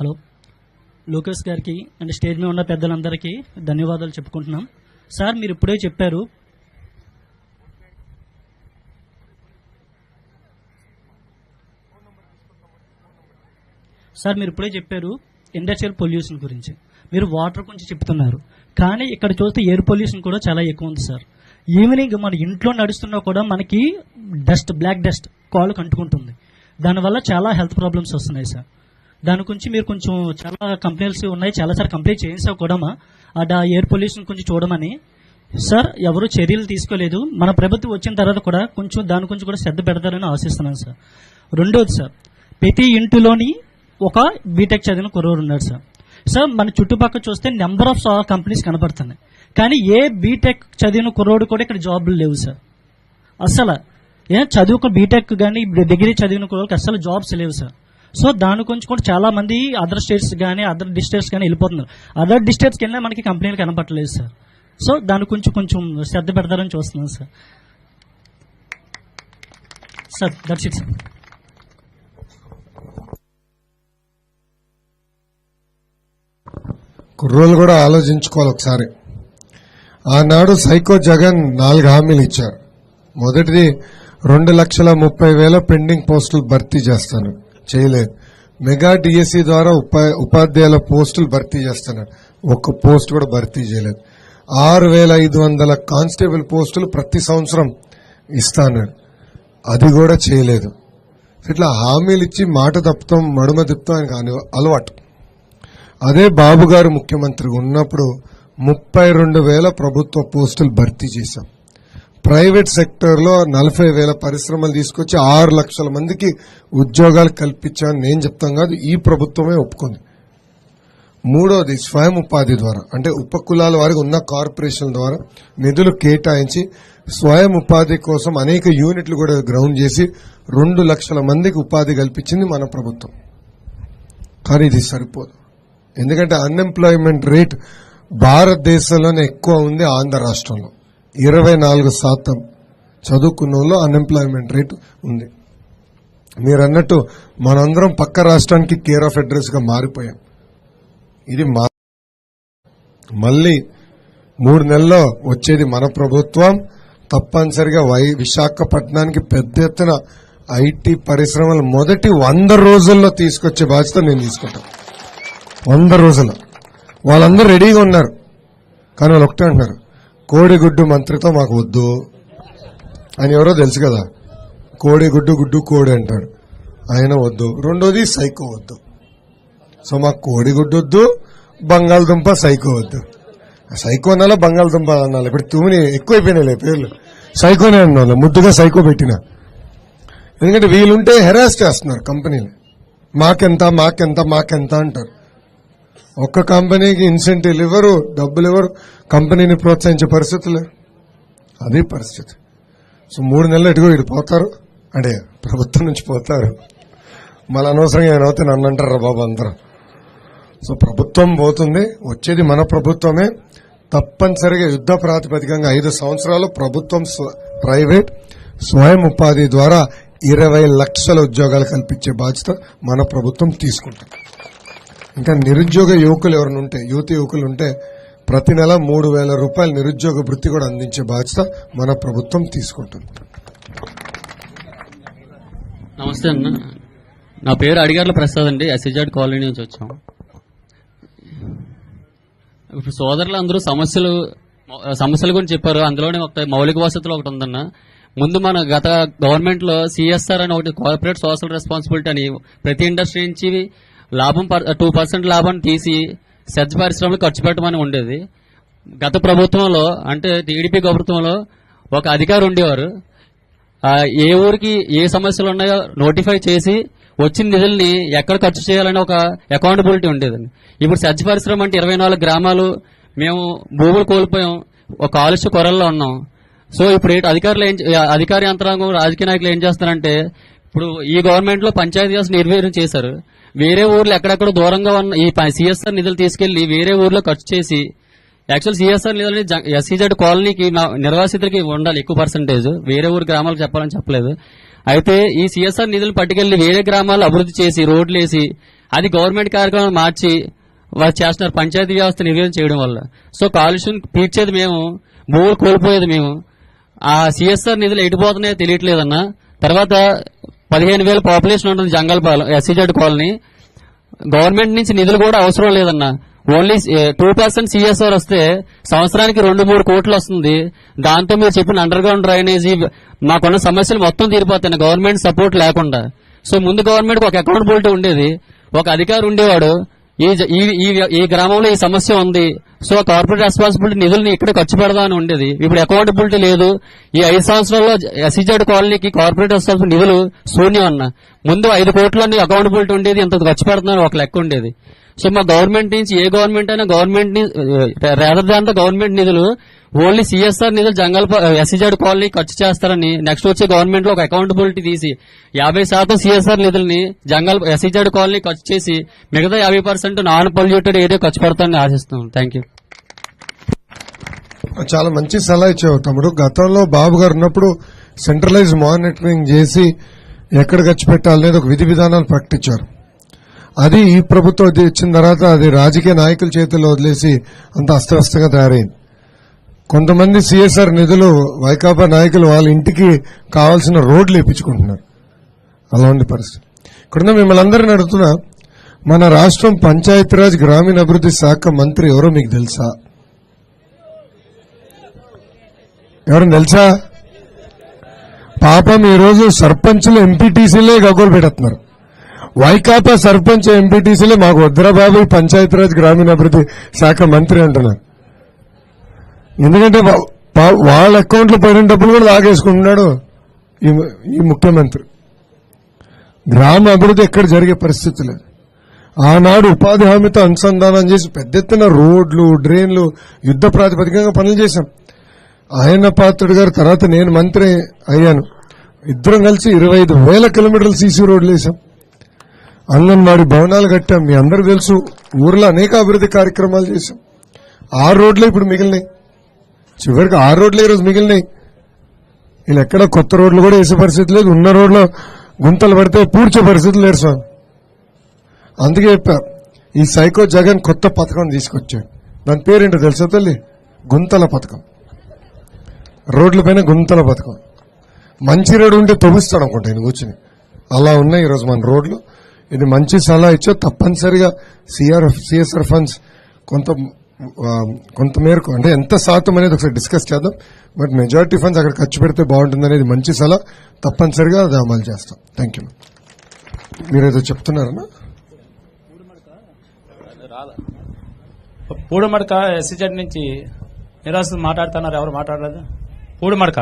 Hello. Lokesh గారికి and stage మీద ఉన్న పెద్దలందరికీ ధన్యవాదాలు చెప్పుకుంటున్నాం. సార్ మీరు ఇప్పుడే చెప్పారు. సార్ మీరు ఇప్పుడే చెప్పారు ఇండస్ట్రియల్ పొల్యూషన్ గురించి. మీరు వాటర్ గురించి చెప్తున్నారు. కానీ ఇక్కడ చూస్తే ఎయిర్ పొల్యూషన్ కూడా చాలా ఎక్కువ ఉంది సార్. ఈవినింగ్ మన ఇంట్లో నడుస్తున్నా కూడా మనకి డస్ట్ బ్లాక్ డస్ట్ కాలు కంటుకుంటుంది. దానివల్ల చాలా హెల్త్ ప్రాబ్లమ్స్ వస్తున్నాయి సార్. దాని గురించి మీరు కొంచెం చాలా కంప్లైంట్స్ ఉన్నాయి. చాలా సార్ కంప్లైంట్ చేయించావు కూడా ఆ ఎయిర్ పొల్యూషన్ కొంచెం చూడమని. సార్ ఎవరు చర్యలు తీసుకోలేదు. మన ప్రభుత్వం వచ్చిన తర్వాత కూడా కొంచెం దాని గురించి కూడా శ్రద్ధ పెడతారని ఆశిస్తున్నాను సార్ రెండోది సార్ ప్రతి ఇంటిలోని ఒక బీటెక్ చదివిన కుర్రోడు ఉన్నాడు సార్ సార్ మన చుట్టుపక్కల చూస్తే నెంబర్ ఆఫ్ కంపెనీస్ కనబడుతున్నాయి కానీ ఏ బీటెక్ చదివిన కుర్రోడు కూడా ఇక్కడ జాబులు లేవు సార్ అసలు ఏ చదువుకు బీటెక్ కానీ డిగ్రీ చదివిన కుర్రోడికి అసలు జాబ్స్ లేవు సార్ సో దాని గురించి కూడా చాలా మంది అదర్ స్టేట్స్ కానీ అదర్ డిస్టేట్స్ కానీ వెళ్ళిపోతున్నారు. అదర్ డిస్టేట్స్కి వెళ్ళినా మనకి కంపెనీలు కనపట్టలేదు సార్ సో దాని గురించి కొంచెం శ్రద్ధ పెడతారని చూస్తున్నాను sir sir that's it sir కుర్రోలు కూడా ఆలోచించుకోవాలి ఒకసారి. ఆనాడు సైకో జగన్ నాలుగు హామీలు ఇచ్చారు. మొదటిది రెండు లక్షల ముప్పై వేల పెండింగ్ పోస్టులు భర్తీ చేస్తాను. చేయలేదు. మెగా డిఎస్సి ద్వారా ఉపా- ఉపాధ్యాయుల పోస్టులు భర్తీ చేస్తున్నాడు ఒక్క పోస్ట్ కూడా భర్తీ చేయలేదు. ఆరు వేల ఐదు వందల కానిస్టేబుల్ పోస్టులు ప్రతి సంవత్సరం ఇస్తాను అది కూడా చేయలేదు. ఇట్లా హామీలు ఇచ్చి మాట తప్పుతాం మడుమ తిప్పుతాం ఆయనకు అలవాటు. అదే బాబు గారు ముఖ్యమంత్రి ఉన్నప్పుడు ముప్పై రెండు వేల ప్రభుత్వ పోస్టులు భర్తీ చేశాం. ప్రైవేట్ సెక్టర్లో నలభై వేల పరిశ్రమలు తీసుకొచ్చి ఆరు లక్షల మందికి ఉద్యోగాలు కల్పించామని నేను చెప్తాం కాదు ఈ ప్రభుత్వమే ఒప్పుకుంది. మూడోది స్వయం ఉపాధి ద్వారా అంటే ఉపకులాల వారికి ఉన్న కార్పొరేషన్ ద్వారా నిధులు కేటాయించి స్వయం ఉపాధి కోసం అనేక యూనిట్లు కూడా గ్రౌండ్ చేసి రెండు లక్షల మందికి ఉపాధి కల్పించింది మన ప్రభుత్వం. కానీ ఇది సరిపోదు. ఎందుకంటే అన్ఎంప్లాయ్మెంట్ రేట్ భారతదేశంలోనే ఎక్కువ ఉంది ఆంధ్ర రాష్ట్రంలో. ఇరవై నాలుగు శాతం చదువుకున్న వాళ్ళు అన్ఎంప్లాయ్మెంట్ రేట్ ఉంది. మీరు అన్నట్టు మనందరం పక్క రాష్ట్రానికి కేర్ ఆఫ్ అడ్రస్గా మారిపోయాం. ఇది మా మళ్ళీ మూడు నెలల్లో వచ్చేది మన ప్రభుత్వం. తప్పనిసరిగా వై విశాఖపట్నానికి పెద్ద ఎత్తున ఐటీ పరిశ్రమలు మొదటి వంద రోజుల్లో తీసుకొచ్చే బాధ్యత నేను తీసుకుంటాను. వంద రోజులు వాళ్ళందరూ రెడీగా ఉన్నారు. కానీ వాళ్ళు ఒకటే అంటున్నారు. కోడిగుడ్డు మంత్రితో మాకు వద్దు అని ఎవరో తెలుసు కదా. కోడిగుడ్డు గుడ్డు కోడి అంటాడు. ఆయన వద్దు. రెండోది సైకో వద్దు. సో మాకు కోడిగుడ్డు వద్దు బంగాళదుంప సైకో వద్దు. సైకో అనాలా బంగాళదుంప అనాలి ఇప్పుడు తూమిని ఎక్కువైపోయినాయి పేర్లు. సైకోనే అన్నా ముద్దుగా సైకో పెట్టిన. ఎందుకంటే వీలుంటే హెరాస్ చేస్తున్నారు కంపెనీలు. మాకెంత మాకెంత మాకెంత అంటారు. ఒక్క కంపెనీకి ఇన్సెంటివ్ ఇవ్వరు డబ్బులు ఇవ్వరు కంపెనీని ప్రోత్సహించే పరిస్థితులు. అదే పరిస్థితి. సో మూడు నెలలు ఎటుగో ఇటు పోతారు. అంటే ప్రభుత్వం నుంచి పోతారు. మళ్ళీ అనవసరంగా ఏమైనా నన్ను అంటారు బాబు అందరూ? సో ప్రభుత్వం పోతుంది. వచ్చేది మన ప్రభుత్వమే. తప్పనిసరిగా యుద్ధ ప్రాతిపదికంగా ఐదు సంవత్సరాలు ప్రభుత్వం ప్రైవేట్ స్వయం ఉపాధి ద్వారా ఇరవై లక్షల ఉద్యోగాలు కల్పించే బాధ్యత మన ప్రభుత్వం తీసుకుంటుంది. ఇంకా నిరుద్యోగ యువకులు ఎవరైనా ఉంటే యువత యువకులు ఉంటే ప్రతి నెల మూడు వేల రూపాయల నిరుద్యోగ వృత్తి కూడా అందించే బాధ్యత మన ప్రభుత్వం తీసుకుంటుంది. నమస్తే అన్న. నా పేరు అడిగార్ల ప్రసాద్ అండి. ఎస్సీజాడ్ కాలనీ నుంచి వచ్చాం. ఇప్పుడు సోదరులు అందరూ సమస్యలు సమస్యల గురించి చెప్పారు. అందులోనే ఒక మౌలిక వసతులు ఒకటి ఉందన్న. ముందు మన గత గవర్నమెంట్లో సిఎస్ఆర్ అని ఒకటి కార్పొరేట్ సోషల్ రెస్పాన్సిబిలిటీ అని ప్రతి ఇండస్ట్రీ నుంచి లాభం టూ పర్సెంట్ లాభం తీసి సెజ్ పరిశ్రమలు ఖర్చు పెట్టమని ఉండేది. గత ప్రభుత్వంలో అంటే టీడీపీ ప్రభుత్వంలో ఒక అధికారి ఉండేవారు. ఏ ఊరికి ఏ సమస్యలు ఉన్నాయో నోటిఫై చేసి వచ్చిన నిధుల్ని ఎక్కడ ఖర్చు చేయాలని ఒక అకౌంటబిలిటీ ఉండేదండి. ఇప్పుడు సజ్జ పరిశ్రమ అంటే ఇరవై నాలుగు గ్రామాలు మేము భూములు కోల్పోయాం. ఒక కాలుష్య కొరల్లో ఉన్నాం. సో ఇప్పుడు ఏంటి అధికారులు ఏం చే- అధికార యంత్రాంగం రాజకీయ నాయకులు ఏం చేస్తారంటే ఇప్పుడు ఈ గవర్నమెంట్లో పంచాయతీ రాజ్ నిర్వీర్యం చేశారు. వేరే ఊర్లు ఎక్కడెక్కడ దూరంగా ఉన్న ఈ సిఎస్ఆర్ నిధులు తీసుకెళ్ళి వేరే ఊర్లో ఖర్చు చేసి యాక్చువల్ సిఎస్ఆర్ నిధులని ఎస్సీజెడ్ కాలనీకి నా- నిర్వాసితులకి ఉండాలి ఎక్కువ పర్సంటేజ్ వేరే ఊరు గ్రామాలకు చెప్పాలని చెప్పలేదు. అయితే ఈ సిఎస్ఆర్ నిధులు పట్టుకెళ్ళి వేరే గ్రామాలు అభివృద్ధి చేసి రోడ్లు వేసి అది గవర్నమెంట్ కార్యక్రమం మార్చి వారు చేస్తున్నారు పంచాయతీ వ్యవస్థ నిర్వహణ చేయడం వల్ల. సో కాలుష్యం పీడ్చేది మేము భూములు కోల్పోయేది మేము. ఆ సిఎస్ఆర్ నిధులు ఎటుపోతున్నాయో తెలియట్లేదన్నా. తర్వాత పదిహేను వేల పాపులేషన్ ఉంటుంది జంగల్పాలెం ఎస్సీజెడ్ కాలనీ. గవర్నమెంట్ నుంచి నిధులు కూడా అవసరం లేదన్న. ఓన్లీ టూ పర్సెంట్ సిఎస్ఆర్ వస్తే సంవత్సరానికి రెండు మూడు కోట్లు వస్తుంది. దాంతో మీరు చెప్పిన అండర్ గ్రౌండ్ డ్రైనేజీ మాకున్న సమస్యలు మొత్తం తీరిపోతాయి గవర్నమెంట్ సపోర్ట్ లేకుండా. సో ముందు గవర్నమెంట్ ఒక అకౌంటబిలిటీ ఉండేది. ఒక అధికారి ఉండేవాడు. ఈ జ- ఈ- ఈ- ఈ గ్రామంలో ఈ సమస్య ఉంది. సో కార్పొరేట్ రెస్పాన్సిబిలిటీ నిధుల్ని ఇక్కడ ఖర్చు పెడదామని ఉండేది. ఇప్పుడు అకౌంటబిలిటీ లేదు. ఈ ఐదు సంవత్సరాల్లో ఎస్సీజెడ్ కాలనీకి కార్పొరేట్ రెస్పాన్సిబిలిటీ నిధులు శూన్యం అన్న. ముందు ఐదు కోట్లన్నీ అకౌంటబిలిటీ ఉండేది. ఇంత ఖర్చు పెడుతున్నారు ఒక లెక్క ఉండేది. సో మా గవర్నమెంట్ నుంచి ఏ గవర్నమెంట్ అయినా గవర్నమెంట్ రేదర్ దాన్ గవర్నమెంట్ నిధులు ఓన్లీ సిఎస్ఆర్ నిధులు జంగల్ ఎస్సీజెడ్ uh, కాలనీ ఖర్చు చేస్తారని నెక్స్ట్ వచ్చే గవర్నమెంట్లో ఒక అకౌంటబిలిటీ తీసి యాభై శాతం సిఎస్ఆర్ నిధుల్ని జంగల్ ఎస్సీజెడ్ కాలనీ ఖర్చు చేసి మిగతా యాభై పర్సెంట్ నాన్ పొల్యూటెడ్ ఏరియా ఖర్చు పెడతానని ఆశిస్తున్నాం. థ్యాంక్ యూ చాలా మంచి సలహా ఇచ్చావు తమ్ముడు. గతంలో బాబు గారు ఉన్నప్పుడు సెంట్రలైజ్ మానిటరింగ్ చేసి ఎక్కడ ఖర్చు పెట్టాలనేది ఒక విధి విధానాలు ప్రకటించారు. అది ఈ ప్రభుత్వం ఇచ్చిన తర్వాత అది రాజకీయ నాయకుల చేతుల్లో వదిలేసి అంత అస్తవ్యస్తంగా తయారైంది. కొంతమంది సిఎస్ఆర్ నిధులు వైకాపా నాయకులు వాళ్ళ ఇంటికి కావాల్సిన రోడ్లు ఇప్పించుకుంటున్నారు అలా ఉంది పరిస్థితి. ఇక్కడ మిమ్మల్ని అందరిని అడుగుతున్నా మన రాష్ట్రం పంచాయతీరాజ్ గ్రామీణ అభివృద్ధి శాఖ మంత్రి ఎవరో మీకు తెలుసా? ఎవరు తెలుసా? పాపం ఈరోజు సర్పంచ్లు ఎంపీటీసీలే గగ్గోలు పెడుతున్నారు వైకాపా సర్పంచ్ ఎంపీటీసీలే మాకు వద్రబాబు పంచాయతీరాజ్ గ్రామీణాభివృద్ధి శాఖ మంత్రి అంటున్నారు. ఎందుకంటే వాళ్ళ అకౌంట్లో పడిన డబ్బులు కూడా లాగేసుకుంటున్నాడు ఈ ఈ ముఖ్యమంత్రి. గ్రామ అభివృద్ధి ఎక్కడ జరిగే పరిస్థితి లేదు. ఆనాడు ఉపాధి హామీతో అనుసంధానం చేసి పెద్ద ఎత్తున రోడ్లు డ్రైన్లు యుద్ధ ప్రాతిపదికంగా పనులు చేశాం. ఆయన పాత్రుడు గారు తర్వాత నేను మంత్రి అయ్యాను. ఇద్దరం కలిసి ఇరవై ఐదు వేల కిలోమీటర్లు సీసీ రోడ్లు వేసాం అంగన్వాడి భవనాలు కట్టాం. మీ అందరూ తెలుసు ఊర్లో అనేక అభివృద్ధి కార్యక్రమాలు చేశాం. ఆరు రోడ్లే ఇప్పుడు మిగిలినాయి. చివరికి ఆరు రోడ్లే ఈరోజు మిగిలినాయి. వీళ్ళు ఎక్కడ కొత్త రోడ్లు కూడా వేసే పరిస్థితి లేదు. ఉన్న రోడ్లో గుంతలు పడితే పూడ్చే పరిస్థితి లేరు స్వామి. అందుకే చెప్పా ఈ సైకో జగన్ కొత్త పథకం తీసుకొచ్చాడు. దాని పేరేంటో తెలుసా తల్లి? గుంతల పథకం. రోడ్ల పైన గుంతల పథకం. మంచి రోడ్డు ఉంటే తవ్విస్తాడు అనుకుంటా ఆయన కూర్చుని. అలా ఉన్నాయి ఈరోజు మన రోడ్లు. ఇది మంచి సలహా ఇచ్చో తప్పనిసరిగా సిఆర్ఎఫ్ సిఎస్ఆర్ ఫండ్స్ కొంత కొంతమేరకు కొంత మేరకు అంటే ఎంత శాతం అనేది ఒకసారి డిస్కస్ చేద్దాం. బట్ మెజారిటీ ఫండ్స్ అక్కడ ఖర్చు పెడితే బాగుంటుంది అనేది మంచి సలహా. తప్పనిసరిగా అది అమలు చేస్తాం. థ్యాంక్ యూ మీరేదో చెప్తున్నారన్నా? పూడమడక ఎస్సీజెడ్ నుంచి నిరాశ మాట్లాడుతున్నారు. ఎవరు మాట్లాడలేదు? పూడమడక